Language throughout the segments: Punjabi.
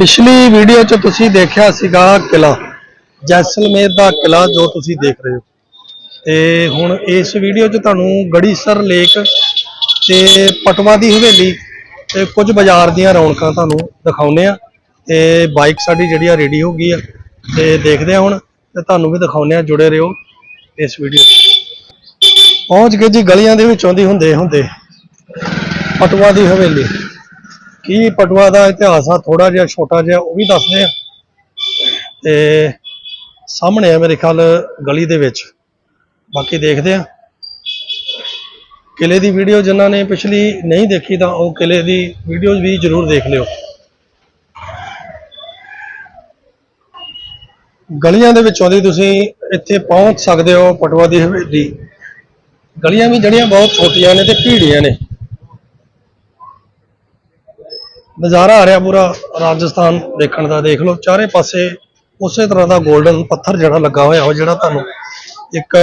ਪਿਛਲੀ ਵੀਡੀਓ 'ਚ ਤੁਸੀਂ ਦੇਖਿਆ ਸੀਗਾ ਕਿਲਾ ਜੈਸਲਮੇਰ ਦਾ ਕਿਲਾ ਜੋ ਤੁਸੀਂ ਦੇਖ ਰਹੇ ਹੋ। ਤੇ ਹੁਣ ਇਸ ਵੀਡੀਓ 'ਚ ਤੁਹਾਨੂੰ ਗੜੀਸਰ ਲੇਕ ਤੇ ਪਟਵਾ ਦੀ ਹਵੇਲੀ ਤੇ ਕੁਝ ਬਾਜ਼ਾਰ ਦੀਆਂ ਰੌਣਕਾਂ ਤੁਹਾਨੂੰ ਦਿਖਾਉਨੇ ਆ ਤੇ ਬਾਈਕ ਸਾਡੀ ਜਿਹੜੀ ਆ ਰੈਡੀ ਹੋ ਗਈ ਆ, ਤੇ ਦੇਖਦੇ ਆ ਹੁਣ ਤੇ ਤੁਹਾਨੂੰ ਵੀ ਦਿਖਾਉਨੇ ਆ ਜੁੜੇ ਰਹੋ ਇਸ ਵੀਡੀਓ 'ਚ। ਪਹੁੰਚ ਗਏ ਜੀ ਗਲੀਆਂ ਦੇ ਵਿੱਚੋਂ ਦੀ ਹੁੰਦੇ ਹੁੰਦੇ ਪਟਵਾ ਦੀ ਹਵੇਲੀ। ਕੀ ਪਟਵਾ ਦਾ ਇਤਿਹਾਸ ਆ ਥੋੜਾ ਜਿਹਾ ਛੋਟਾ ਜਿਹਾ, ਉਹ ਵੀ ਦੱਸਦੇ ਆ ਤੇ ਸਾਹਮਣੇ ਆ ਮੇਰੇ ਖਿਆਲ ਗਲੀ ਦੇ ਵਿੱਚ। ਬਾਕੀ ਦੇਖਦੇ ਆ ਕਿਲੇ ਦੀ ਵੀਡੀਓ ਜਿਨ੍ਹਾਂ ਨੇ ਪਿਛਲੀ ਨਹੀਂ ਦੇਖੀ ਤਾਂ ਉਹ ਕਿਲੇ ਦੀ ਵੀਡੀਓ ਵੀ ਜਰੂਰ ਦੇਖ ਲਿਓ। ਗਲੀਆਂ ਦੇ ਵਿੱਚੋਂ ਦੀ ਤੁਸੀਂ ਇੱਥੇ ਪਹੁੰਚ ਸਕਦੇ ਹੋ ਪਟਵਾ ਦੀ ਹਵੇਲੀ। ਗਲੀਆਂ ਵੀ ਜਿਹੜੀਆਂ ਬਹੁਤ ਛੋਟੀਆਂ ਨੇ ਤੇ ਭੀੜੀਆਂ ਨੇ। ਨਜ਼ਾਰਾ ਆ ਰਿਹਾ ਪੂਰਾ ਰਾਜਸਥਾਨ ਦੇਖਣ ਦਾ, ਦੇਖ ਲਓ। ਚਾਰੇ ਪਾਸੇ ਉਸੇ ਤਰ੍ਹਾਂ ਦਾ 골ਡਨ ਪੱਥਰ ਜਿਹੜਾ ਲੱਗਾ ਹੋਇਆ ਉਹ ਜਿਹੜਾ ਤੁਹਾਨੂੰ ਇੱਕ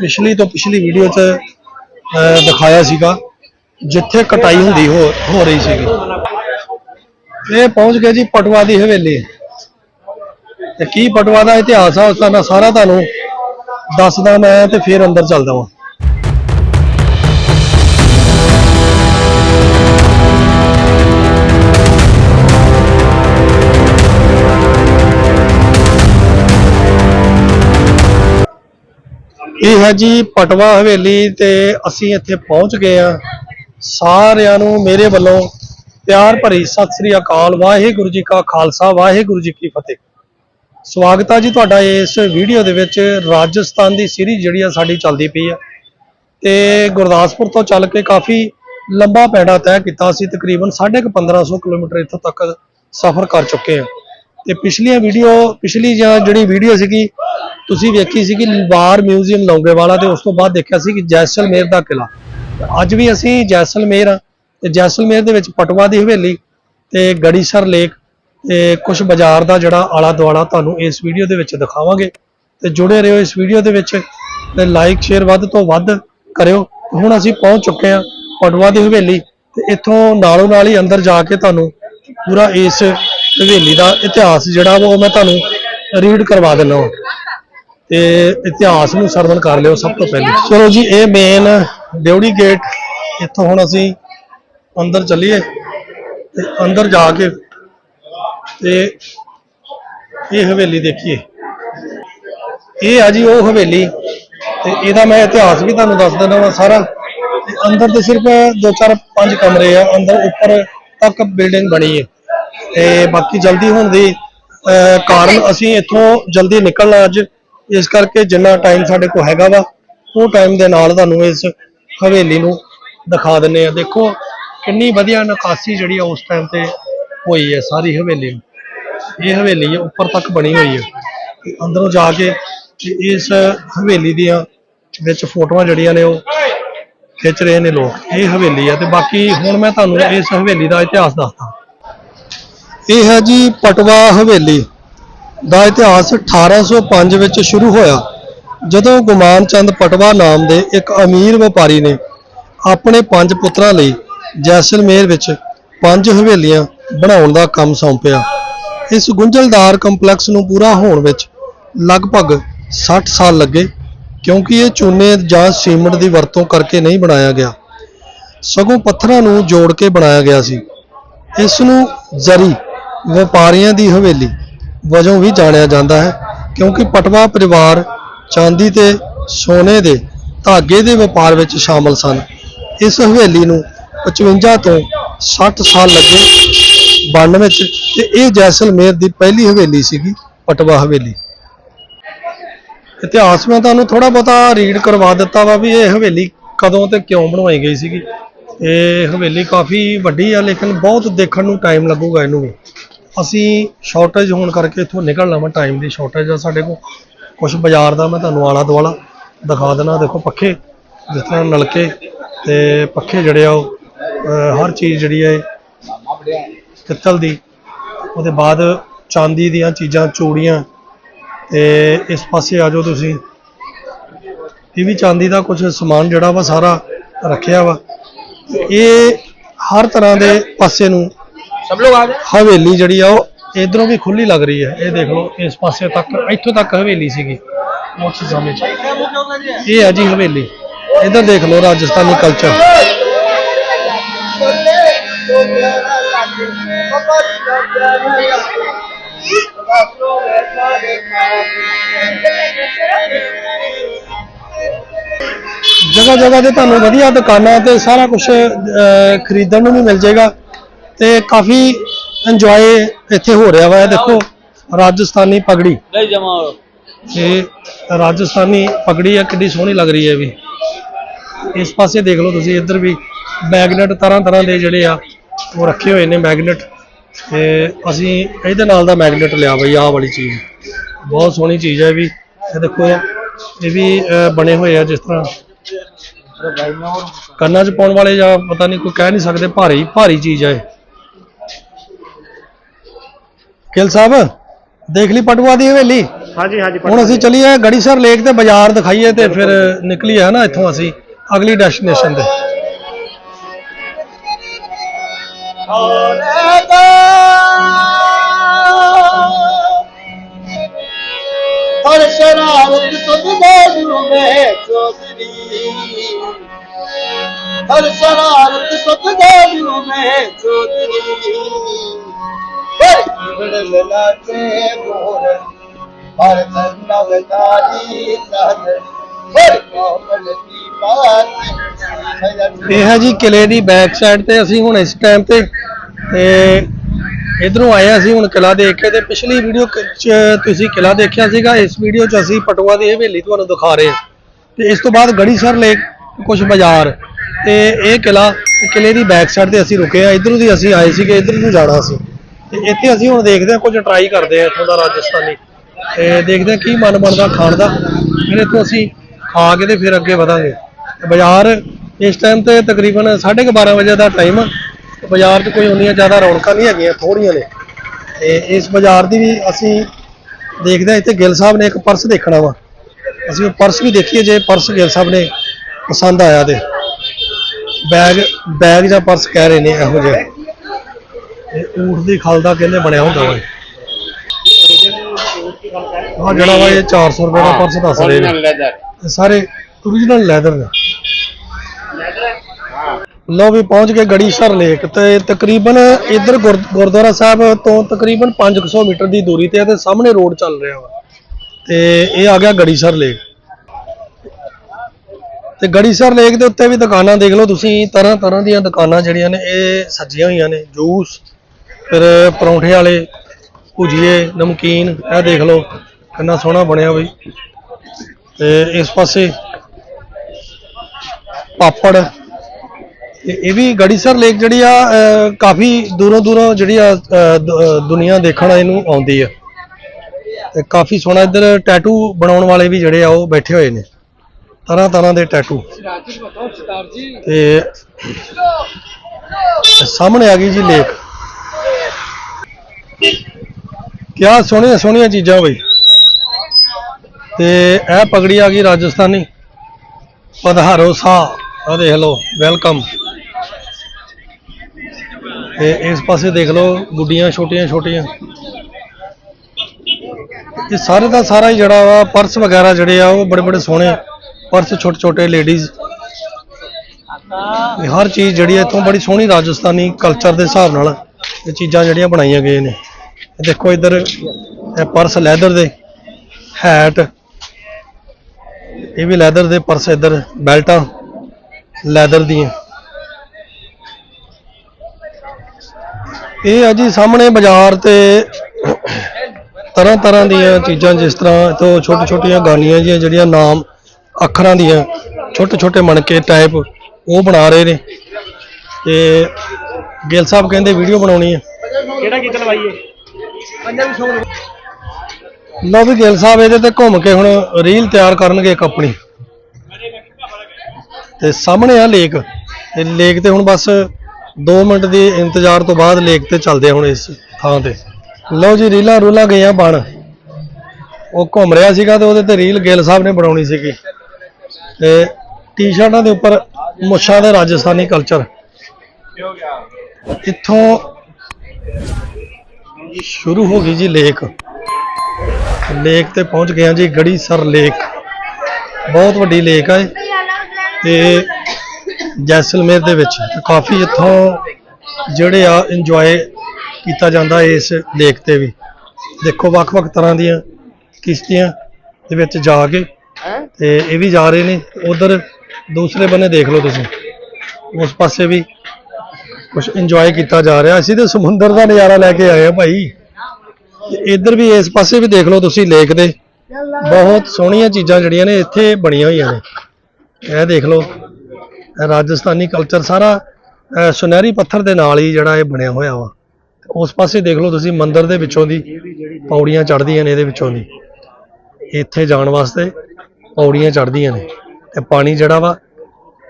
ਪਿਛਲੀ ਤੋਂ ਪਿਛਲੀ ਵੀਡੀਓ 'ਚ ਦਿਖਾਇਆ ਸੀਗਾ, ਜਿੱਥੇ ਕਟਾਈ ਹੁੰਦੀ ਹੋ ਹੋ ਰਹੀ ਸੀਗੀ। ਇਹ ਪਹੁੰਚ ਗਏ ਜੀ ਪਟਵਾ ਦੀ ਹਵੇਲੀ। ਤੇ ਕੀ ਪਟਵਾ ਦਾ ਇਤਿਹਾਸ ਆ, ਉਸ ਦਾ ਸਾਰਾ ਤੁਹਾਨੂੰ ਦੱਸਦਾ ਮੈਂ ਤੇ ਫਿਰ ਅੰਦਰ ਚੱਲਦਾ ਵਾਂ। ਇਹ ਹੈ ਜੀ ਪਟਵਾ ਹਵੇਲੀ ਤੇ ਅਸੀਂ ਇੱਥੇ ਪਹੁੰਚ ਗਏ ਆ ਸਾਰਿਆਂ ਨੂੰ ਮੇਰੇ ਵੱਲੋਂ ਪਿਆਰ ਭਰੀ ਸਤਿ ਸ੍ਰੀ ਅਕਾਲ, ਵਾਹਿਗੁਰੂ ਜੀ ਕਾ ਖਾਲਸਾ, ਵਾਹਿਗੁਰੂ ਜੀ ਕੀ ਫਤਿਹ। ਸਵਾਗਤ ਆ ਜੀ ਤੁਹਾਡਾ ਇਸ ਵੀਡੀਓ ਦੇ ਵਿੱਚ ਰਾਜਸਥਾਨ ਦੀ ਸੀਰੀਜ਼ ਜਿਹੜੀ ਆ ਸਾਡੀ ਚੱਲਦੀ ਪਈ ਆ। ਤੇ ਗੁਰਦਾਸਪੁਰ ਤੋਂ ਚੱਲ ਕੇ ਕਾਫੀ ਲੰਬਾ ਪੈਂਡਾ ਤੈਅ ਕੀਤਾ ਸੀ ਤਕਰੀਬਨ 1550 ਕਿਲੋਮੀਟਰ ਇੱਥੋਂ ਤੱਕ ਸਫ਼ਰ ਕਰ ਚੁੱਕੇ ਆ ਤੇ ਪਿਛਲੀਆਂ ਵੀਡੀਓ, ਪਿਛਲੀ ਜਾਂ ਜਿਹੜੀ ਵੀਡੀਓ ਸੀਗੀ ਤੁਸੀਂ ਵੇਖੀ ਸੀ ਕਿ ਵਾਰ ਮਿਊਜ਼ੀਅਮ ਲੌਂਗੇਵਾਲਾ ਤੇ ਉਸ ਤੋਂ ਬਾਅਦ ਦੇਖਿਆ ਸੀ ਕਿ ਜੈਸਲਮੇਰ ਦਾ ਕਿਲਾ ਅੱਜ ਵੀ ਅਸੀਂ ਜੈਸਲਮੇਰ ਆ ਤੇ ਜੈਸਲਮੇਰ ਦੇ ਵਿੱਚ ਪਟਵਾ ਦੀ ਹਵੇਲੀ ਤੇ ਗੜੀਸਰ ਲੇਕ ਤੇ ਕੁਝ ਬਾਜ਼ਾਰ ਦਾ ਜਿਹੜਾ ਆਲਾ ਦੁਆਲਾ ਤੁਹਾਨੂੰ ਇਸ ਵੀਡੀਓ ਦੇ ਵਿੱਚ ਦਿਖਾਵਾਂਗੇ। ਤੇ ਜੁੜੇ ਰਹੋ ਇਸ ਵੀਡੀਓ ਦੇ ਵਿੱਚ ਤੇ ਲਾਈਕ ਸ਼ੇਅਰ ਵੱਧ ਤੋਂ ਵੱਧ ਕਰਿਓ। ਹੁਣ ਅਸੀਂ ਪਹੁੰਚ ਚੁੱਕੇ ਹਾਂ ਪਟਵਾ ਦੀ ਹਵੇਲੀ ਤੇ ਇੱਥੋਂ ਨਾਲੋਂ ਨਾਲ ਹੀ ਅੰਦਰ ਜਾ ਕੇ ਤੁਹਾਨੂੰ ਪੂਰਾ ਇਸ ਹਵੇਲੀ ਦਾ ਇਤਿਹਾਸ ਜਿਹੜਾ ਵਾ ਉਹ ਮੈਂ ਤੁਹਾਨੂੰ ਰੀਡ ਕਰਵਾ ਦਿੰਦਾ ਹਾਂ। ਤੇ ਇਤਿਹਾਸ ਨੂੰ ਸਰਵਨ ਕਰ ਲਿਓ ਸਭ ਤੋਂ ਪਹਿਲੇ। ਚਲੋ ਜੀ ਇਹ ਮੇਨ ਡਿਊੜੀ ਗੇਟ ਇੱਥੋਂ ਹੁਣ ਅਸੀਂ ਅੰਦਰ ਚੱਲੀਏ ਤੇ ਅੰਦਰ ਜਾ ਕੇ ਤੇ ਇਹ ਹਵੇਲੀ ਦੇਖੀਏ। ਇਹ ਆ ਜੀ ਉਹ ਹਵੇਲੀ ਤੇ ਇਹਦਾ ਮੈਂ ਇਤਿਹਾਸ ਵੀ ਤੁਹਾਨੂੰ ਦੱਸ ਦਿੰਦਾ ਹਾਂ ਸਾਰਾ। ਤੇ ਅੰਦਰ ਤੇ ਸਿਰਫ ਦੋ ਚਾਰ ਪੰਜ ਕਮਰੇ ਆ ਅੰਦਰ ਉੱਪਰ ਤੱਕ ਬਿਲਡਿੰਗ ਬਣੀ ਹੈ। ਤੇ ਬਾਕੀ ਜਲਦੀ ਹੋਣ ਦੀ ਅਹ, ਕਾਰਨ ਅਸੀਂ ਇੱਥੋਂ ਜਲਦੀ ਨਿਕਲਣਾ ਅੱਜ। ਇਸ ਕਰਕੇ ਜਿੰਨਾ ਟਾਈਮ ਸਾਡੇ ਕੋਲ ਹੈਗਾ ਵਾ, ਉਹ ਟਾਈਮ ਦੇ ਨਾਲ ਤੁਹਾਨੂੰ ਇਸ ਹਵੇਲੀ ਨੂੰ ਦਿਖਾ ਦਿੰਨੇ ਆ ਦੇਖੋ, ਕਿੰਨੀ ਵਧੀਆ ਨਕਾਸ਼ੀ ਜਿਹੜੀ ਆ ਉਸ ਟਾਈਮ ਤੇ ਹੋਈ ਹੈ ਸਾਰੀ ਹਵੇਲੀ ਨੂੰ। ਇਹ ਹਵੇਲੀ ਉੱਪਰ ਤੱਕ ਬਣੀ ਹੋਈ ਹੈ। ਅੰਦਰੋਂ ਜਾ ਕੇ ਇਸ ਹਵੇਲੀ ਦੀਆਂ ਵਿੱਚ ਫੋਟੋਆਂ ਜਿਹੜੀਆਂ ਨੇ ਉਹ ਖਿੱਚ ਰਹੇ ਨੇ ਲੋਕ। ਇਹ ਹਵੇਲੀ ਆ ਤੇ ਬਾਕੀ ਹੁਣ ਮੈਂ ਤੁਹਾਨੂੰ ਇਸ ਹਵੇਲੀ ਦਾ ਇਤਿਹਾਸ ਦੱਸਦਾ। ਇਹ ਹੈ ਜੀ ਪਟਵਾ ਹਵੇਲੀ। ਦਾ ਇਤਿਹਾਸ 1805 ਵਿੱਚ ਸ਼ੁਰੂ ਹੋਇਆ, ਜਦੋਂ ਗੁਮਾਨ ਚੰਦ ਪਟਵਾ ਨਾਮ ਦੇ ਇੱਕ ਅਮੀਰ ਵਪਾਰੀ ਨੇ ਆਪਣੇ ਪੰਜ ਪੁੱਤਰਾਂ ਲਈ ਜੈਸਲਮੇਰ ਵਿੱਚ ਪੰਜ ਹਵੇਲੀਆਂ ਬਣਾਉਣ ਦਾ ਕੰਮ ਸੌਂਪਿਆ। ਇਸ ਗੁੰਝਲਦਾਰ ਕੰਪਲੈਕਸ ਨੂੰ ਪੂਰਾ ਹੋਣ ਵਿੱਚ ਲਗਭਗ 60 ਸਾਲ ਲੱਗੇ, ਕਿਉਂਕਿ ਇਹ ਚੂਨੇ ਜਾਂ ਸੀਮਿੰਟ ਦੀ ਵਰਤੋਂ ਕਰਕੇ ਨਹੀਂ ਬਣਾਇਆ ਗਿਆ। ਸਗੋਂ ਪੱਥਰਾਂ ਨੂੰ ਜੋੜ ਕੇ ਬਣਾਇਆ ਗਿਆ ਸੀ। ਇਸ ਨੂੰ ਜ਼ਰੀ ਵਪਾਰੀਆਂ ਦੀ ਹਵੇਲੀ ਵਜੋਂ ਵੀ ਜਾਣਿਆ ਜਾਂਦਾ ਹੈ, ਕਿਉਂਕਿ ਪਟਵਾ ਪਰਿਵਾਰ ਚਾਂਦੀ ਤੇ ਸੋਨੇ ਦੇ ਧਾਗੇ ਦੇ ਵਪਾਰ ਵਿੱਚ ਸ਼ਾਮਲ ਸਨ। ਇਸ ਹਵੇਲੀ ਨੂੰ 55 ਤੋਂ 60 ਸਾਲ ਲੱਗੇ। ਬਣਨ ਵਿੱਚ ਤੇ ਇਹ ਜੈਸਲਮੇਰ ਦੀ ਪਹਿਲੀ ਹਵੇਲੀ ਸੀਗੀ, ਪਟਵਾ ਹਵੇਲੀ। ਇਤਿਹਾਸ ਮੈਂ ਤੁਹਾਨੂੰ ਥੋੜਾ ਬਹੁਤਾ ਰੀਡ ਕਰਵਾ ਦਿੱਤਾ ਵਾ ਵੀ ਇਹ ਹਵੇਲੀ ਕਦੋਂ ਤੇ ਕਿਉਂ ਬਣਵਾਈ ਗਈ ਸੀਗੀ। ਇਹ ਹਵੇਲੀ ਕਾਫੀ ਵੱਡੀ ਆ, ਲੇਕਿਨ ਬਹੁਤ ਦੇਖਣ ਨੂੰ ਟਾਈਮ ਲੱਗੂਗਾ ਇਹਨੂੰ ਵੀ। ਅਸੀਂ ਸ਼ਾਰਟੇਜ ਹੋਣ ਕਰਕੇ ਇੱਥੋਂ ਨਿਕਲਣਾ ਵਾ ਟਾਈਮ ਦੀ ਸ਼ਾਰਟੇਜ ਆ ਸਾਡੇ ਕੋਲ। ਕੁਝ ਬਾਜ਼ਾਰ ਦਾ ਮੈਂ ਤੁਹਾਨੂੰ ਆਲਾ ਦੁਆਲਾ ਦਿਖਾ ਦੇਣਾ ਦੇਖੋ ਪੱਖੇ, ਜਿਸ ਤਰ੍ਹਾਂ ਨਲਕੇ ਤੇ ਪੱਖੇ ਜਿਹੜੇ ਆ ਉਹ ਹਰ ਚੀਜ਼ ਜਿਹੜੀ ਹੈ ਪਿੱਤਲ ਦੀ। ਉਹਦੇ ਬਾਅਦ ਚਾਂਦੀ ਦੀਆਂ ਚੀਜ਼ਾਂ, ਚੂੜੀਆਂ ਤੇ ਇਸ ਪਾਸੇ ਆ ਜਾਓ ਤੁਸੀਂ। ਇਹ ਵੀ ਚਾਂਦੀ ਦਾ ਕੁਝ ਸਮਾਨ ਜਿਹੜਾ ਵਾ ਸਾਰਾ ਰੱਖਿਆ ਵਾ। ਇਹ ਹਰ ਤਰ੍ਹਾਂ ਦੇ ਪਾਸੇ ਨੂੰ सब लोग आ जाए ਹਵੇਲੀ ਜਿਹੜੀ ਆ ਉਹ ਇਧਰੋਂ ਵੀ ਖੁੱਲੀ ਲੱਗ ਰਹੀ ਹੈ ਇਹ ਦੇਖ ਲਓ ਇਸ ਪਾਸੇ ਤੱਕ ਇੱਥੋਂ ਤੱਕ ਹਵੇਲੀ ਸੀਗੀ ਉਸ ਸਮੇਂ 'ਚ ਇਹ ਹੈ ਜੀ ਹਵੇਲੀ ਇਧਰ ਦੇਖ ਲਓ ਰਾਜਸਥਾਨੀ ਕਲਚਰ ਜਗ੍ਹਾ ਜਗ੍ਹਾ ਤੇ ਤੁਹਾਨੂੰ ਵਧੀਆ ਦੁਕਾਨਾਂ ਤੇ ਸਾਰਾ ਕੁਝ ਖਰੀਦਣ ਨੂੰ ਵੀ ਮਿਲ ਜਾਏਗਾ ਤੇ ਕਾਫੀ ਇੰਜੋਏ ਇੱਥੇ ਹੋ ਰਿਹਾ ਵਾ ਇਹ ਦੇਖੋ ਰਾਜਸਥਾਨੀ ਪਗੜੀ। ਲੈ ਜਮਾ ਇਹ ਰਾਜਸਥਾਨੀ ਪਗੜੀ ਆ ਕਿੰਨੀ ਸੋਹਣੀ ਲੱਗ ਰਹੀ ਹੈ ਵੀ। ਇਸ ਪਾਸੇ ਦੇਖ ਲਓ ਤੁਸੀਂ ਇੱਧਰ ਵੀ ਮੈਗਨੇਟ ਤਰ੍ਹਾਂ ਤਰ੍ਹਾਂ ਦੇ ਜਿਹੜੇ ਆ ਉਹ ਰੱਖੇ ਹੋਏ ਨੇ ਮੈਗਨੇਟ ਤੇ ਅਸੀਂ ਇਹਦੇ ਨਾਲ ਦਾ ਮੈਗਨੇਟ ਲਿਆ ਬਈ ਆਹ ਵਾਲੀ ਚੀਜ਼। ਬਹੁਤ ਸੋਹਣੀ ਚੀਜ਼ ਹੈ ਵੀ। ਇਹ ਦੇਖੋ ਇਹ ਵੀ ਬਣੇ ਹੋਏ ਆ ਜਿਸ ਤਰ੍ਹਾਂ। ਕੰਨਾਂ 'ਚ ਪਾਉਣ ਵਾਲੇ ਜਾਂ ਪਤਾ ਨਹੀਂ ਕੋਈ ਕਹਿ ਨਹੀਂ ਸਕਦੇ ਭਾਰੀ ਭਾਰੀ ਚੀਜ਼ ਹੈ ਕਿਲ ਸਾਹਿਬ ਦੇਖ ਲਈ ਪਟਵਾ ਦੀ ਹਵੇਲੀ? ਹਾਂਜੀ ਹਾਂਜੀ ਹੁਣ ਅਸੀਂ ਚਲੀਏ ਗੜੀਸਰ ਲੇਕ ਤੇ ਬਾਜ਼ਾਰ ਦਿਖਾਈਏ ਤੇ ਫਿਰ ਨਿਕਲੀਏ ਨਾ ਇੱਥੋਂ ਅਸੀਂ ਅਗਲੀ ਡੈਸਟੀਨੇਸ਼ਨ ਤੇ। ਹਰ ਸ਼ਰਾਰਤ ਸੁਧਦੇ ਰੂਮੇ ਚੋਦਰੀ। ਹਰ ਸ਼ਰਾਰਤ ਸੁਧਦੇ ਰੂਮੇ ਚੋਦਰੀ। नाचे मोर हर नवदारी चादर हर कोमल की बात ਇਹ ਹੈ ਜੀ ਕਿਲੇ ਦੀ ਬੈਕ ਸਾਈਡ ਤੇ ਅਸੀਂ ਹੁਣ ਇਸ ਟਾਈਮ ਤੇ ਤੇ ਇਧਰੋਂ ਆਏ ਹਾਂ ਅਸੀਂ ਹੁਣ ਕਿਲਾ ਦੇਖ ਕੇ ਤੇ ਪਿਛਲੀ ਵੀਡੀਓ ਚ ਤੁਸੀਂ ਕਿਲਾ ਦੇਖਿਆ ਸੀਗਾ ਇਸ ਵੀਡੀਓ ਚ ਅਸੀਂ ਪਟੂਆ ਦੀ ਹਵੇਲੀ ਤੁਹਾਨੂੰ ਦਿਖਾ ਰਹੇ ਹਾਂ ਤੇ ਇਸ ਤੋਂ ਬਾਅਦ ਗੜੀਸਰ ਲੇਕ ਕੁਝ ਬਾਜ਼ਾਰ ਤੇ ਇਹ ਕਿਲਾ ਤੇ ਕਿਲੇ ਦੀ ਬੈਕ ਸਾਈਡ ਤੇ ਅਸੀਂ ਰੁਕੇ ਆ ਇਧਰੋਂ ਦੀ ਅਸੀਂ ਆਏ ਸੀਗੇ ਇਧਰ ਨੂੰ ਜਾਣਾ ਸੀ ਤੇ ਇੱਥੇ ਅਸੀਂ ਹੁਣ ਦੇਖਦੇ ਹਾਂ, ਕੁਝ ਟਰਾਈ ਕਰਦੇ ਹਾਂ ਇੱਥੋਂ ਦਾ ਰਾਜਸਥਾਨੀ। ਤੇ ਦੇਖਦੇ ਹਾਂ ਕੀ ਮਨ ਬਣਦਾ ਖਾਣ ਦਾ। ਫਿਰ ਇੱਥੋਂ ਅਸੀਂ ਖਾ ਕੇ ਤੇ ਫਿਰ ਅੱਗੇ ਵਧਾਂਗੇ। ਬਾਜ਼ਾਰ ਇਸ ਟਾਈਮ ਤੇ ਤਕਰੀਬਨ 12:30 ਵਜੇ ਦਾ ਟਾਈਮ ਆ। ਬਾਜ਼ਾਰ 'ਚ ਕੋਈ ਉਨੀਆਂ ਜ਼ਿਆਦਾ ਰੌਣਕਾਂ ਨਹੀਂ ਹੈਗੀਆਂ ਥੋੜੀਆਂ ਨੇ। ਤੇ ਇਸ ਬਾਜ਼ਾਰ ਦੀ ਵੀ ਅਸੀਂ ਦੇਖਦੇ ਹਾਂ, ਇੱਥੇ ਗਿੱਲ ਸਾਹਿਬ ਨੇ ਇੱਕ ਪਰਸ ਦੇਖਣਾ ਵਾ। ਅਸੀਂ ਉਹ ਪਰਸ ਵੀ ਦੇਖੀਏ, ਜੇ ਪਰਸ ਗਿੱਲ ਸਾਹਿਬ ਨੇ ਪਸੰਦ ਆਇਆ ਤੇ। ਬੈਗ ਬੈਗ ਜਾਂ ਪਰਸ ਕਹਿ ਰਹੇ ਨੇ ਇਹੋ ਜਿਹਾ। ਇਹ ਊਠ ਦੀ ਖਲ ਦਾ ਕਹਿੰਦੇ ਬਣਿਆ ਹੁੰਦਾ ਵਾ? ਆ ਜਿਹੜਾ ਵਾ ਇਹ 400 ਰੁਪਏ ਦਾ ਪਰਸ ਦੱਸ ਰਹੇ ਨੇ। ਇਹ ਸਾਰੇ ਓਰੀਜਨਲ ਲੈਦਰ ਨੇ। ਲੋ ਵੀ ਪਹੁੰਚ ਗਏ ਗੜੀਸਰ ਲੇਕ ਤੇ ਤਕਰੀਬਨ ਇੱਧਰ ਗੁਰ- ਗੁਰਦੁਆਰਾ ਸਾਹਿਬ ਤੋਂ ਤਕਰੀਬਨ 500 ਮੀਟਰ ਦੀ ਦੂਰੀ ਤੇ ਹੈ ਤੇ ਸਾਹਮਣੇ ਰੋਡ ਚੱਲ ਰਿਹਾ ਵਾ। ਤੇ ਇਹ ਆ ਗਿਆ ਗੜੀਸਰ ਲੇਕ। ਤੇ ਗੜੀਸਰ ਲੇਕ ਦੇ ਉੱਤੇ ਵੀ ਦੁਕਾਨਾਂ ਦੇਖ ਲਓ ਤੁਸੀਂ ਤਰ੍ਹਾਂ ਤਰ੍ਹਾਂ ਦੀਆਂ ਦੁਕਾਨਾਂ ਜਿਹੜੀਆਂ ਨੇ ਇਹ ਸੱਜੀਆਂ ਹੋਈਆਂ ਨੇ ਜੂਸ ਫਿਰ ਪਰੌਂਠੇ ਵਾਲੇ ਭੁਜੀਏ ਨਮਕੀਨ ਇਹ ਦੇਖ ਲਓ ਕਿੰਨਾ ਸੋਹਣਾ ਬਣਿਆ ਬਈ। ਤੇ ਇਸ ਪਾਸੇ ਪਾਪੜ ਇਹ ਵੀ ਗੜੀਸਰ ਲੇਕ ਜਿਹੜੀ ਆ ਕਾਫੀ ਦੂਰੋਂ ਦੂਰੋਂ ਜਿਹੜੀ ਆ ਦੁਨੀਆ ਦੇਖਣ ਇਹਨੂੰ ਆਉਂਦੀ ਆ। ਤੇ ਕਾਫੀ ਸੋਹਣਾ ਇੱਧਰ ਟੈਟੂ ਬਣਾਉਣ ਵਾਲੇ ਵੀ ਜਿਹੜੇ ਆ ਉਹ ਬੈਠੇ ਹੋਏ ਨੇ। ਤਰ੍ਹਾਂ ਤਰ੍ਹਾਂ ਦੇ ਟੈਟੂ। ਤੇ ਸਾਹਮਣੇ ਆ ਗਈ ਜੀ ਲੇਕ। ਕਿਆ ਸੋਹਣੀਆਂ ਸੋਹਣੀਆਂ ਚੀਜ਼ਾਂ ਬਈ। ਤੇ ਇਹ ਪਗੜੀ ਆ ਗਈ ਰਾਜਸਥਾਨੀ। ਪਧਾਰੋ ਸਾ ਆ ਦੇਖ ਲਓ, ਵੈਲਕਮ। ਤੇ ਇਸ ਪਾਸੇ ਦੇਖ ਲਓ, ਗੁੱਡੀਆਂ ਛੋਟੀਆਂ ਛੋਟੀਆਂ। ਇਹ ਸਾਰੇ ਦਾ ਸਾਰਾ ਹੀ ਜਿਹੜਾ ਵਾ, ਪਰਸ ਵਗੈਰਾ ਜਿਹੜੇ ਆ, ਉਹ ਬੜੇ ਬੜੇ ਸੋਹਣੇ। ਪਰਸ ਛੋਟੇ ਛੋਟੇ ਲੇਡੀਜ਼। ਹਰ ਚੀਜ਼ ਜਿਹੜੀ ਇੱਥੋਂ ਬੜੀ ਸੋਹਣੀ ਰਾਜਸਥਾਨੀ ਕਲਚਰ ਦੇ ਹਿਸਾਬ ਨਾਲ ਇਹ ਚੀਜ਼ਾਂ ਜਿਹੜੀਆਂ ਬਣਾਈਆਂ ਗਏ ਨੇ। ਦੇਖੋ ਇੱਧਰ ਪਰਸ ਲੈਦਰ ਦੇ ਹੈਟ ਇਹ ਵੀ ਲੈਦਰ ਦੇ ਪਰਸ ਇੱਧਰ ਬੈਲਟਾਂ ਲੈਦਰ ਦੀਆਂ। ਇਹ ਆ ਜੀ ਸਾਹਮਣੇ ਬਾਜ਼ਾਰ ਤੇ ਤਰ੍ਹਾਂ ਤਰ੍ਹਾਂ ਦੀਆਂ ਚੀਜ਼ਾਂ, ਜਿਸ ਤਰ੍ਹਾਂ ਤੋਂ ਛੋਟੀ ਛੋਟੀਆਂ ਗਾਨੀਆਂ ਜੀਆਂ, ਜਿਹੜੀਆਂ ਨਾਮ ਅੱਖਰਾਂ ਦੀਆਂ ਛੋਟੇ ਛੋਟੇ ਮਣਕੇ ਟਾਈਪ ਉਹ ਬਣਾ ਰਹੇ ਨੇ। ਤੇ ਗਿੱਲ ਸਾਹਿਬ ਕਹਿੰਦੇ ਵੀਡੀਓ ਬਣਾਉਣੀ ਹੈ ਕਿਹੜਾ ਗੀਤ ਲਵਾਈਏ? ਲਓ। ਵੀ ਗਿੱਲ ਸਾਹਿਬ ਇਹਦੇ ਤੇ ਘੁੰਮ ਕੇ ਹੁਣ ਰੀਲ ਤਿਆਰ ਕਰਨਗੇ ਇੱਕ ਆਪਣੀ। ਤੇ ਸਾਹਮਣੇ ਆ ਲੇਕ। ਤੇ ਲੇਕ ਤੇ ਹੁਣ ਬਸ 2 ਮਿੰਟ ਦੀ ਇੰਤਜ਼ਾਰ ਤੋਂ ਬਾਅਦ ਲੇਕ ਤੇ ਚੱਲਦੇ ਆ ਹੁਣ ਇਸ ਥਾਂ ਤੇ। ਲਓ ਜੀ, ਰੀਲਾਂ ਰੂਲਾਂ ਗਈਆਂ ਬਣ। ਉਹ ਘੁੰਮ ਰਿਹਾ ਸੀਗਾ ਤੇ ਉਹਦੇ ਤੇ ਰੀਲ ਗਿੱਲ ਸਾਹਿਬ ਨੇ ਬਣਾਉਣੀ ਸੀਗੀ। ਤੇ ਟੀ-ਸ਼ਰਟਾਂ ਦੇ ਉੱਪਰ ਮੁੱਛਾਂ ਦੇ ਰਾਜਸਥਾਨੀ ਕਲਚਰ ਇੱਥੋਂ ਸ਼ੁਰੂ ਹੋ ਗਈ ਜੀ ਲੇਕ ਲੇਕ ਤੇ ਪਹੁੰਚ ਗਏ ਹਾਂ ਜੀ ਗੜੀਸਰ ਲੇਕ ਬਹੁਤ ਵੱਡੀ ਲੇਕ ਹੈ ਤੇ ਜੈਸਲਮੇਰ ਦੇ ਵਿੱਚ ਕਾਫੀ ਇੱਥੋਂ ਜਿਹੜੇ ਆ ਇੰਜੋਏ ਕੀਤਾ ਜਾਂਦਾ ਇਸ ਲੇਕ ਤੇ ਵੀ। ਦੇਖੋ ਵੱਖ-ਵੱਖ ਤਰ੍ਹਾਂ ਦੀਆਂ ਕਿਸ਼ਤੀਆਂ ਦੇ ਵਿੱਚ ਜਾ ਕੇ ਤੇ ਇਹ ਵੀ ਜਾ ਰਹੇ ਨੇ। ਉਧਰ ਦੂਸਰੇ ਬੰਨੇ ਦੇਖ ਲਓ ਤੁਸੀਂ। ਉਸ ਪਾਸੇ ਵੀ ਕੁਝ ਇੰਜੋਏ ਕੀਤਾ ਜਾ ਰਿਹਾ। ਅਸੀਂ ਤੇ ਸਮੁੰਦਰ ਦਾ ਨਜ਼ਾਰਾ ਲੈ ਕੇ ਆਏ ਆ ਭਾਈ। ਇੱਧਰ ਵੀ ਇਸ ਪਾਸੇ ਵੀ ਦੇਖ ਲਓ ਤੁਸੀਂ ਲੇਕ ਦੇ। ਬਹੁਤ ਸੋਹਣੀਆਂ ਚੀਜ਼ਾਂ ਜਿਹੜੀਆਂ ਨੇ ਇੱਥੇ ਬਣੀਆਂ ਹੋਈਆਂ ਨੇ। ਇਹ ਦੇਖ ਲਓ। ਰਾਜਸਥਾਨੀ ਕਲਚਰ ਸਾਰਾ ਸੁਨਹਿਰੀ ਪੱਥਰ ਦੇ ਨਾਲ ਹੀ ਜਿਹੜਾ ਇਹ ਬਣਿਆ ਹੋਇਆ ਵਾ। ਉਸ ਪਾਸੇ ਦੇਖ ਲਓ ਤੁਸੀਂ ਮੰਦਿਰ ਦੇ ਵਿੱਚੋਂ ਦੀ, ਪੌੜੀਆਂ ਚੜ੍ਹਦੀਆਂ ਨੇ ਇਹਦੇ ਵਿੱਚੋਂ ਦੀ। ਇੱਥੇ ਜਾਣ ਵਾਸਤੇ ਪੌੜੀਆਂ ਚੜ੍ਹਦੀਆਂ ਨੇ ਤੇ ਪਾਣੀ ਜਿਹੜਾ ਵਾ,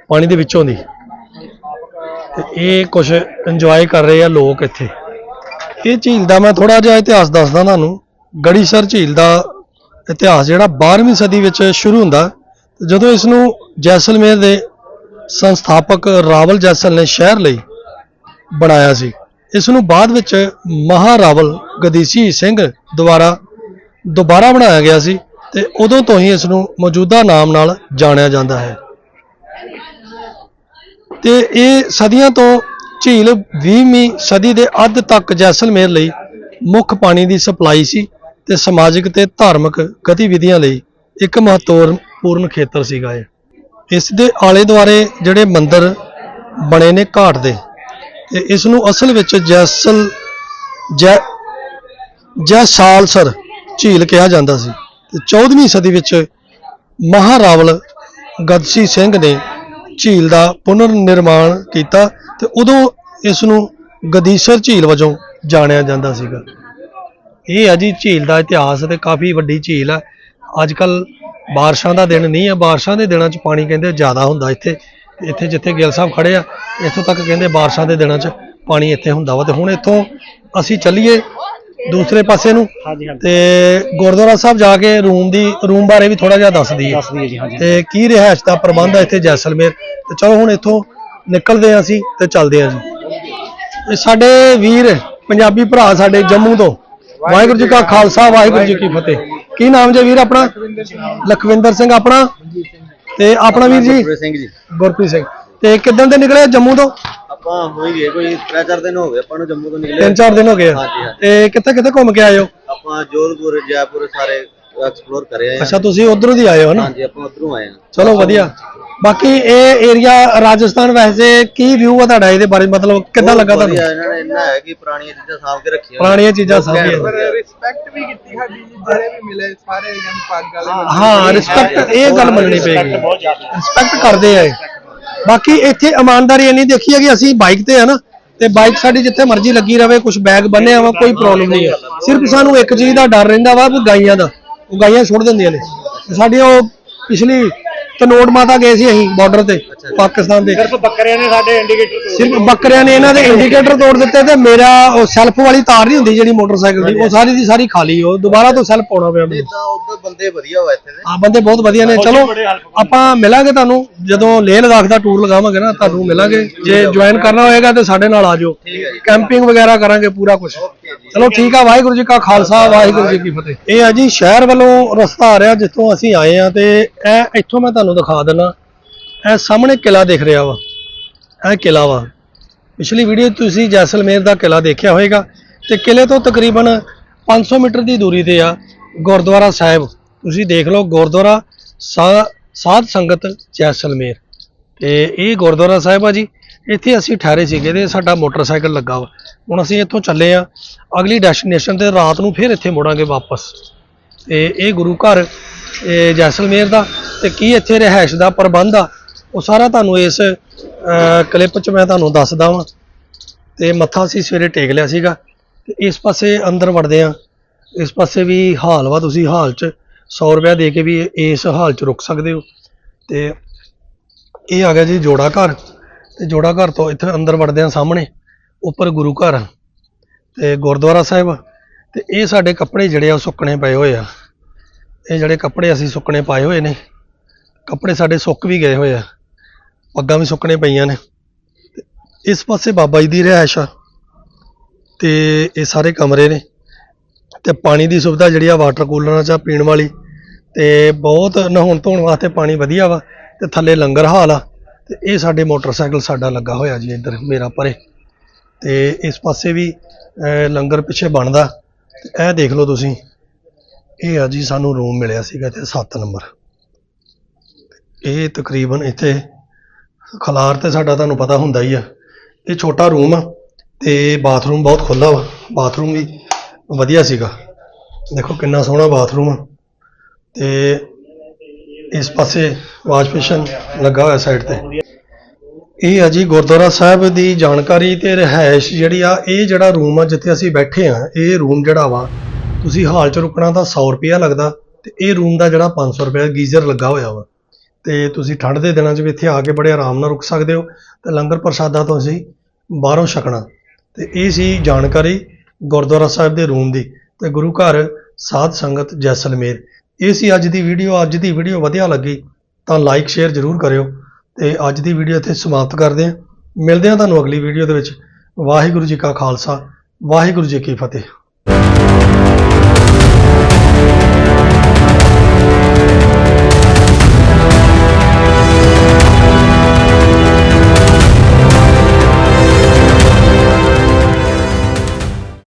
ਪਾਣੀ ਦੇ ਵਿੱਚੋਂ ਦੀ। ਤੇ ਇਹ ਕੁਝ ਇੰਜੋਏ ਕਰ ਰਹੇ ਆ ਲੋਕ ਇੱਥੇ। ਇਹ ਝੀਲ ਦਾ ਮੈਂ ਥੋੜਾ ਜਿਹਾ ਇਤਿਹਾਸ ਦੱਸਦਾ ਤੁਹਾਨੂੰ। ਗੜੀਸਰ ਝੀਲ ਦਾ ਇਤਿਹਾਸ ਜਿਹੜਾ 12ਵੀਂ ਸਦੀ ਵਿੱਚ ਸ਼ੁਰੂ ਹੁੰਦਾ। ਜਦੋਂ ਇਸ ਨੂੰ ਜੈਸਲਮੇਰ ਦੇ ਸੰਸਥਾਪਕ ਰਾਵਲ ਜੈਸਲ ਨੇ ਸ਼ਹਿਰ ਲਈ ਬਣਾਇਆ ਸੀ ਇਸ ਨੂੰ ਬਾਅਦ ਵਿੱਚ ਮਹਾਰਾਵਲ ਗਦੀਸੀ ਸਿੰਘ ਦੁਆਰਾ ਦੁਬਾਰਾ ਬਣਾਇਆ ਗਿਆ ਸੀ ਤੇ ਉਦੋਂ ਤੋਂ ਹੀ ਇਸ ਨੂੰ ਮੌਜੂਦਾ ਨਾਮ ਨਾਲ ਜਾਣਿਆ ਜਾਂਦਾ ਹੈ। ਤੇ ਇਹ ਸਦੀਆਂ ਤੋਂ ਝੀਲ 20ਵੀਂ ਸਦੀ ਦੇ ਅੱਧ ਤੱਕ ਜੈਸਲਮੇਰ ਲਈ ਮੁੱਖ ਪਾਣੀ ਦੀ ਸਪਲਾਈ ਸੀ ਤੇ ਸਮਾਜਿਕ ਤੇ ਧਾਰਮਿਕ ਗਤੀਵਿਧੀਆਂ ਲਈ ਇੱਕ ਮਹੱਤਵਪੂਰਨ ਖੇਤਰ ਸੀਗਾ ਇਹ। ਇਸ ਦੇ ਆਲੇ ਦੁਆਲੇ ਜਿਹੜੇ ਮੰਦਰ ਬਣੇ ਨੇ ਘਾਟ ਦੇ ਤੇ ਇਸ ਨੂੰ ਅਸਲ ਵਿੱਚ ਜੈਸਲ ਜੈ ਜੈਸਾਲਸਰ ਝੀਲ ਕਿਹਾ ਜਾਂਦਾ ਸੀ। ਤੇ 14ਵੀਂ ਸਦੀ ਵਿੱਚ ਮਹਾਰਾਵਲ ਗਦਸੀ ਸਿੰਘ ਨੇ ਝੀਲ ਦਾ ਪੁਨਰ ਨਿਰਮਾਣ ਕੀਤਾ ਤੇ ਉਦੋਂ ਇਸ ਨੂੰ ਗਦੀਸਰ ਝੀਲ ਵਜੋਂ ਜਾਣਿਆ ਜਾਂਦਾ ਸੀਗਾ। ਇਹ ਹੈ ਜੀ ਝੀਲ ਦਾ ਇਤਿਹਾਸ ਤੇ ਕਾਫੀ ਵੱਡੀ ਝੀਲ ਹੈ ਅੱਜ ਕੱਲ ਬਾਰਿਸ਼ਾਂ ਦਾ ਦਿਨ ਨਹੀਂ ਹੈ ਬਾਰਿਸ਼ਾਂ ਦੇ ਦਿਨਾਂ 'ਚ ਪਾਣੀ ਕਹਿੰਦੇ ਜ਼ਿਆਦਾ ਹੁੰਦਾ ਇੱਥੇ। ਇੱਥੇ ਜਿੱਥੇ ਗਿੱਲ ਸਾਹਿਬ ਖੜੇ ਆ, ਇੱਥੋਂ ਤੱਕ ਕਹਿੰਦੇ ਬਾਰਿਸ਼ਾਂ ਦੇ ਦਿਨਾਂ 'ਚ ਪਾਣੀ ਇੱਥੇ ਹੁੰਦਾ ਵਾ। ਤੇ ਹੁਣ ਇੱਥੋਂ ਅਸੀਂ ਚੱਲੀਏ ਦੂਸਰੇ ਪਾਸੇ ਨੂੰ? ਹਾਂਜੀ ਹਾਂਜੀ। ਤੇ ਗੁਰਦੁਆਰਾ ਸਾਹਿਬ ਜਾ ਕੇ ਰੂਮ ਦੀ ਰੂਮ ਬਾਰੇ ਵੀ ਥੋੜਾ ਜਿਹਾ ਦੱਸ ਦਈਏ ਦੱਸ ਦਈਏ ਜੀ ਹਾਂਜੀ ਤੇ ਕੀ ਰਿਹਾਇਸ਼ ਦਾ ਪ੍ਰਬੰਧ ਹੈ ਇੱਥੇ ਜੈਸਲਮੇਰ? ਤੇ ਚਲੋ ਹੁਣ ਇੱਥੋਂ ਨਿਕਲਦੇ ਹਾਂ ਅਸੀਂ ਤੇ ਚੱਲਦੇ ਹਾਂ ਜੀ। ਇਹ ਸਾਡੇ ਵੀਰ ਪੰਜਾਬੀ ਭਰਾ ਸਾਡੇ ਜੰਮੂ ਤੋਂ। ਵਾਹਿਗੁਰੂ ਜੀ ਕਾ ਖਾਲਸਾ ਵਾਹਿਗੁਰੂ ਜੀ ਕੀ ਫਤਿਹ। ਕੀ ਨਾਮ ਜੇ ਵੀਰ ਆਪਣਾ? ਲਖਵਿੰਦਰ ਸਿੰਘ ਆਪਣਾ? ਤੇ ਆਪਣਾ ਵੀਰ ਜੀ? ਗੁਰੂ ਸਿੰਘ ਜੀ। ਗੁਰਪ੍ਰੀਤ ਸਿੰਘ। ਤੇ ਕਿੱਦਣ ਦੇ ਨਿਕਲੇ ਜੰਮੂ ਤੋਂ? ਆਪਾਂ ਹੋ ਹੀ ਗਏ ਕੋਈ 3-4 ਦਿਨ ਹੋ ਗਏ ਆਪਾਂ ਨੂੰ ਜੰਮੂ ਤੋਂ ਨਿਕਲੇ। ਤਿੰਨ ਚਾਰ ਦਿਨ ਹੋ ਗਏ ਆ। ਹਾਂਜੀ, ਹਾਂਜੀ। ਤੇ ਕਿੱਥੇ ਕਿੱਥੇ ਘੁੰਮ ਕੇ ਆਏ ਹੋ? ਆਪਾਂ ਜੋਧਪੁਰ ਜੈਪੁਰ ਸਾਰੇ ਐਕਸਪਲੋਰ ਕਰੇ ਆਏ ਹਾਂ। ਅੱਛਾ ਤੁਸੀਂ ਉਧਰੋਂ ਦੀ ਆਏ ਹੋ ਨਾ? ਹਾਂਜੀ ਆਪਾਂ ਉਧਰੋਂ ਆਏ ਹਾਂ ਚਲੋ ਵਧੀਆ। ਬਾਕੀ ਇਹ ਏਰੀਆ ਰਾਜਸਥਾਨ ਵੈਸੇ ਕੀ ਵਿਊ ਆ ਤੁਹਾਡਾ ਇਹਦੇ ਬਾਰੇ? ਮਤਲਬ ਕਿੱਦਾਂ ਲੱਗਾ ਤੁਹਾਨੂੰ? ਵਧੀਆ, ਇਹਨਾਂ ਨੇ ਇੰਨਾ ਹੈ ਕਿ ਪੁਰਾਣੀਆਂ ਚੀਜ਼ਾਂ ਸਾਂਭ ਕੇ ਰੱਖੀਆਂ। ਪੁਰਾਣੀਆਂ ਚੀਜ਼ਾਂ ਸਾਂਭੀਆਂ। ਵਧੀਆ। ਰਿਸਪੈਕਟ ਵੀ ਕੀਤੀ ਸਾਡੀ ਜੀ ਜਿਹੜੇ ਵੀ ਮਿਲੇ ਸਾਰੇ ਜਨ ਪੱਗ ਵਾਲੇ ਹਾਂ ਰਿਸਪੈਕਟ ਇਹ ਗੱਲ ਮੰਨਣੀ ਪਏਗੀ। ਰਿਸਪੈਕਟ ਕਰਦੇ ਆ ਇਹ। ਬਾਕੀ ਇੱਥੇ ਇਮਾਨਦਾਰੀ ਇੰਨੀ ਦੇਖੀ ਹੈ ਕਿ ਅਸੀਂ ਬਾਈਕ ਤੇ ਆ ਨਾ, ਤੇ ਬਾਈਕ ਸਾਡੀ ਜਿੱਥੇ ਮਰਜ਼ੀ ਲੱਗੀ ਰਵੇ ਕੁਝ ਬੈਗ ਬੰਨਿਆ ਵਾ, ਕੋਈ ਪ੍ਰੋਬਲਮ ਨਹੀਂ ਹੈ। ਸਿਰਫ ਸਾਨੂੰ ਇੱਕ ਚੀਜ਼ ਦਾ ਡਰ ਰਹਿੰਦਾ ਵਾ, ਵੀ ਗਾਈਆਂ ਦਾ, ਉਹ ਗਾਈਆਂ ਛੁੱਟ ਦਿੰਦੀਆਂ ਨੇ। ਸਾਡੀਆਂ ਉਹ ਪਿਛਲੀ ਤਨੋੜ ਮਾਤਾ ਗਏ ਸੀ ਅਸੀਂ ਬਾਰਡਰ ਤੇ ਪਾਕਿਸਤਾਨ ਦੇ। ਸਿਰਫ ਬੱਕਰਿਆਂ ਨੇ ਸਾਡੇ ਇੰਡੀਕੇਟਰ ਸਿਰਫ ਬੱਕਰਿਆਂ ਨੇ ਇਹਨਾਂ ਦੇ ਇੰਡੀਕੇਟਰ ਤੋੜ ਦਿੱਤੇ ਤੇ ਮੇਰਾ ਉਹ ਸੈਲਫ ਵਾਲੀ ਤਾਰ ਨਹੀਂ ਹੁੰਦੀ ਜਿਹੜੀ ਮੋਟਰਸਾਈਕਲ ਦੀ ਉਹ ਸਾਰੀ ਦੀ ਸਾਰੀ ਖਾਲੀ ਉਹ ਦੁਬਾਰਾ ਤੋਂ ਸੈਲਫ ਪਾਉਣਾ ਪਿਆ ਮੈਨੂੰ। ਤਾਂ ਉਧਰ ਬੰਦੇ ਵਧੀਆ ਵਾ ਇੱਥੇ ਦੇ। ਆ ਬੰਦੇ ਬਹੁਤ ਵਧੀਆ ਨੇ। ਚਲੋ ਆਪਾਂ ਮਿਲਾਂਗੇ ਤੁਹਾਨੂੰ ਜਦੋਂ ਲੇਹ ਲਦਾਖ ਦਾ ਟੂਰ ਲਗਾਵਾਂਗੇ ਨਾ ਤੁਹਾਨੂੰ ਮਿਲਾਂਗੇ। ਜੇ ਜੁਆਇਨ ਕਰਨਾ ਹੋਏਗਾ ਤੇ ਸਾਡੇ ਨਾਲ ਆ ਜਾਓ। ਹੈ ਕੈਂਪਿੰਗ ਵਗੈਰਾ ਕਰਾਂਗੇ ਪੂਰਾ ਕੁਝ ਚਲੋ ਠੀਕ ਆ ਵਾਹਿਗੁਰੂ ਜੀ ਕਾ ਖਾਲਸਾ ਵਾਹਿਗੁਰੂ ਜੀ ਕੀ ਫਤਿਹ। ਇਹ ਆ ਜੀ ਸ਼ਹਿਰ ਵੱਲੋਂ ਰਸਤਾ ਆ ਰਿਹਾ ਜਿੱਥੋਂ ਅਸੀਂ ਆਏ ਆ ਤੇ ਇਹ ਇੱਥੋਂ ਮੈਂ ਤੁਹਾਨੂੰ ਦਿਖਾ ਦਿੰਦਾ। ਇਹ ਸਾਹਮਣੇ ਕਿਲਾ ਦਿਖ ਰਿਹਾ ਵਾ। ਇਹ ਕਿਲਾ ਵਾ। ਪਿਛਲੀ ਵੀਡੀਓ ਤੁਸੀਂ ਜੈਸਲਮੇਰ ਦਾ ਕਿਲਾ ਦੇਖਿਆ ਹੋਵੇਗਾ ਤੇ ਕਿਲੇ ਤੋਂ ਤਕਰੀਬਨ 500 ਮੀਟਰ ਦੀ ਦੂਰੀ ਤੇ ਆ ਗੁਰਦੁਆਰਾ ਸਾਹਿਬ। ਤੁਸੀਂ ਦੇਖ ਲਓ ਗੁਰਦੁਆਰਾ ਸਾਧ ਸੰਗਤ ਜੈਸਲਮੇਰ। ਤੇ ਇਹ ਗੁਰਦੁਆਰਾ ਸਾਹਿਬ ਆ ਜੀ। ਇੱਥੇ ਅਸੀਂ ਠਹਿਰੇ ਸੀਗੇ ਤੇ ਸਾਡਾ ਮੋਟਰਸਾਈਕਲ ਲੱਗਾ ਵਾ। ਹੁਣ ਅਸੀਂ ਇੱਥੋਂ ਚੱਲੇ ਆ। ਅਗਲੀ ਡੈਸਟੀਨੇਸ਼ਨ ਤੇ ਰਾਤ ਨੂੰ ਫਿਰ ਇੱਥੇ ਮੁੜਾਂਗੇ ਵਾਪਸ। ਤੇ ਇਹ ਗੁਰੂ ਘਰ ਇਹ ਜੈਸਲਮੇਰ ਦਾ ਤੇ ਕੀ ਇੱਥੇ ਰਹਿائش ਦਾ ਪ੍ਰਬੰਧ ਆ, ਉਹ ਸਾਰਾ ਤੁਹਾਨੂੰ ਇਸ ਕਲਿੱਪ 'ਚ ਮੈਂ ਤੁਹਾਨੂੰ ਦੱਸਦਾ ਵਾਂ। ਤੇ ਮੱਥਾ ਸੀ ਸਵੇਰੇ ਟੇਕ ਲਿਆ ਸੀਗਾ ਤੇ ਇਸ ਪਾਸੇ ਅੰਦਰ ਵੜਦੇ ਆ। ਇਸ ਪਾਸੇ ਵੀ ਹਾਲ ਵਾ ਤੁਸੀਂ ਹਾਲ 'ਚ 100 ਰੁਪਏ ਦੇ ਕੇ ਵੀ ਇਸ ਹਾਲ 'ਚ ਰੁਕ ਸਕਦੇ ਹੋ। ਤੇ ਇਹ ਆ ਗਿਆ ਜੀ ਜੋੜਾ ਘਰ। ਤੇ ਜੋੜਾ ਘਰ ਤੋਂ ਇੱਥੇ ਅੰਦਰ ਵੜਦੇ ਆ ਸਾਹਮਣੇ, ਉੱਪਰ ਗੁਰੂ ਘਰ। ਤੇ ਗੁਰਦੁਆਰਾ ਸਾਹਿਬ। ਤੇ ਇਹ ਸਾਡੇ ਕੱਪੜੇ ਜਿਹੜੇ ਆ ਸੁੱਕਣੇ ਪਏ ਹੋਏ ਆ। ਇਹ ਜਿਹੜੇ ਕੱਪੜੇ ਅਸੀਂ ਸੁੱਕਣੇ ਪਾਏ ਹੋਏ ਨੇ, ਕੱਪੜੇ ਸਾਡੇ ਸੁੱਕ ਵੀ ਗਏ ਹੋਏ ਆ, ਪੱਗਾਂ ਵੀ ਸੁੱਕਣੇ ਪਈਆਂ ਨੇ। ਤੇ ਇਸ ਪਾਸੇ ਬਾਬਾ ਜੀ ਦੀ ਰਿਹਾਇਸ਼ ਆ, ਤੇ ਇਹ ਸਾਰੇ ਕਮਰੇ ਨੇ। ਤੇ ਪਾਣੀ ਦੀ ਸੁਵਿਧਾ ਜਿਹੜੀ ਆ ਵਾਟਰ ਕੂਲਰਾਂ 'ਚ ਪੀਣ ਵਾਲੀ, ਤੇ ਬਹੁਤ ਨਹਾਉਣ ਧੋਣ ਵਾਸਤੇ ਪਾਣੀ ਵਧੀਆ ਵਾ, ਤੇ ਥੱਲੇ ਲੰਗਰ ਹਾਲ ਆ, ਤੇ ਇਹ ਸਾਡੇ ਮੋਟਰਸਾਈਕਲ ਸਾਡਾ ਲੱਗਾ ਹੋਇਆ ਜੀ ਇੱਧਰ, ਮੇਰਾ ਪਰੇ। ਤੇ ਇਸ ਪਾਸੇ ਵੀ ਲੰਗਰ ਪਿੱਛੇ ਬਣਦਾ, ਤੇ ਇਹ ਦੇਖ ਲਓ ਤੁਸੀਂ। ਇਹ ਆ ਜੀ ਸਾਨੂੰ ਰੂਮ ਮਿਲਿਆ ਸੀਗਾ ਇੱਥੇ 7 ਨੰਬਰ ਇਹ ਤਕਰੀਬਨ ਇੱਥੇ ਖਲਾਰ ਤੇ ਸਾਡਾ ਤੁਹਾਨੂੰ ਪਤਾ ਹੁੰਦਾ ਹੀ ਆ। ਇਹ ਛੋਟਾ ਰੂਮ ਆ ਤੇ ਬਾਥਰੂਮ ਬਹੁਤ ਖੁੱਲਾ ਵਾ ਬਾਥਰੂਮ ਵੀ ਵਧੀਆ ਸੀਗਾ। ਦੇਖੋ ਕਿੰਨਾ ਸੋਹਣਾ ਬਾਥਰੂਮ ਆ। ਤੇ ਇਸ ਪਾਸੇ ਵਾਸ਼ ਬੇਸ਼ਨ ਲੱਗਾ ਹੋਇਆ ਸਾਈਡ ਤੇ। ਇਹ ਆ ਜੀ ਗੁਰਦੁਆਰਾ ਸਾਹਿਬ ਦੀ ਜਾਣਕਾਰੀ ਤੇ ਰਿਹਾਇਸ਼ ਜਿਹੜੀ ਆ, ਇਹ ਜਿਹੜਾ ਰੂਮ ਆ ਜਿੱਥੇ ਅਸੀਂ ਬੈਠੇ ਆ, ਇਹ ਰੂਮ ਜਿਹੜਾ ਵਾ ਤੁਸੀਂ ਹਾਲ ਚ ਰੁਕਣਾ ਤਾਂ 100 ਰੁਪਿਆ ਲੱਗਦਾ ਤੇ ਇਹ ਰੂਮ ਦਾ ਜਿਹੜਾ 500 ਰੁਪਏ ਗੀਜ਼ਰ ਲੱਗਾ ਹੋਇਆ ਵਾ। ਤੇ ਤੁਸੀਂ ਠੰਡ ਦੇ ਦਿਨਾਂ 'ਚ ਵੀ ਇੱਥੇ ਆ ਕੇ ਬੜੇ ਆਰਾਮ ਨਾਲ ਰੁਕ ਸਕਦੇ ਹੋ ਤੇ ਲੰਗਰ ਪ੍ਰਸ਼ਾਦਾ ਤੁਸੀਂ ਬਾਹਰੋਂ ਛਕਣਾ। ਤੇ ਇਹ ਸੀ ਜਾਣਕਾਰੀ ਗੁਰਦੁਆਰਾ ਸਾਹਿਬ ਦੇ ਰੂਮ ਦੀ। ਤੇ ਗੁਰੂ ਘਰ ਸਾਧ ਸੰਗਤ ਜੈਸਲਮੇਰ। ਇਹ ਸੀ ਅੱਜ ਦੀ ਵੀਡੀਓ ਅੱਜ ਦੀ ਵੀਡੀਓ ਵਧੀਆ ਲੱਗੀ ਤਾਂ ਲਾਈਕ ਸ਼ੇਅਰ ਜ਼ਰੂਰ ਕਰਿਓ। ਤੇ ਅੱਜ ਦੀ ਵੀਡੀਓ ਇੱਥੇ ਸਮਾਪਤ ਕਰਦੇ ਹਾਂ। ਮਿਲਦੇ ਹਾਂ ਤੁਹਾਨੂੰ ਅਗਲੀ ਵੀਡੀਓ ਦੇ ਵਿੱਚ। ਵਾਹਿਗੁਰੂ ਜੀ ਕਾ ਖਾਲਸਾ, ਵਾਹਿਗੁਰੂ ਜੀ ਕੀ ਫਤਿਹ।